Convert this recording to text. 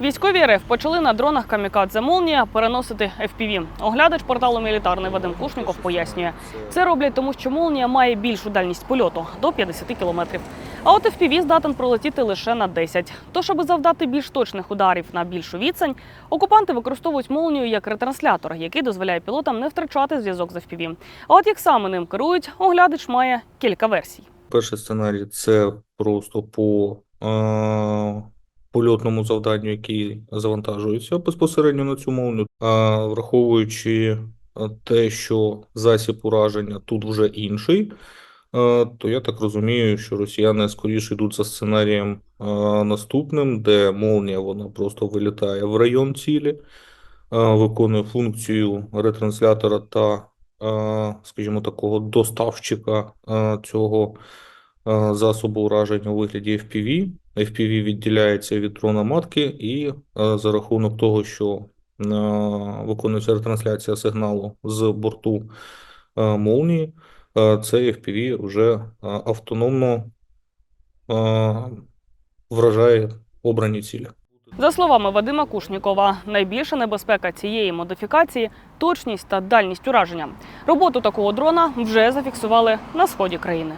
Військові РФ почали на дронах камікадзе Молнія переносити FPV. Оглядач порталу Мілітарний Вадим Кушніков пояснює. Це роблять тому, що Молнія має більшу дальність польоту до 50 кілометрів. А от FPV здатен пролетіти лише на 10. Тож, аби завдати більш точних ударів на більшу відстань, окупанти використовують молнію як ретранслятор, який дозволяє пілотам не втрачати зв'язок з FPV. А от як саме ним керують, оглядач має кілька версій. Перший сценарій це просто по е, польотному завданню, який завантажується безпосередньо на цю молнію. А враховуючи е, те, що засіб ураження тут вже інший, е, то я так розумію, що росіяни скоріше йдуть за сценарієм е, наступним, де молнія вона просто вилітає в район цілі, виконує функцію ретранслятора та, скажімо, такого доставщика цього засобу ураження у вигляді FPV. FPV відділяється від дрона матки, і е, за рахунок того, що е, виконується ретрансляція сигналу з борту е, молнії, цей FPV вже автономно вражає обрані цілі. За словами Вадима Кушнікова, найбільша небезпека цієї модифікації точність та дальність ураження. Роботу такого дрона вже зафіксували на сході країни.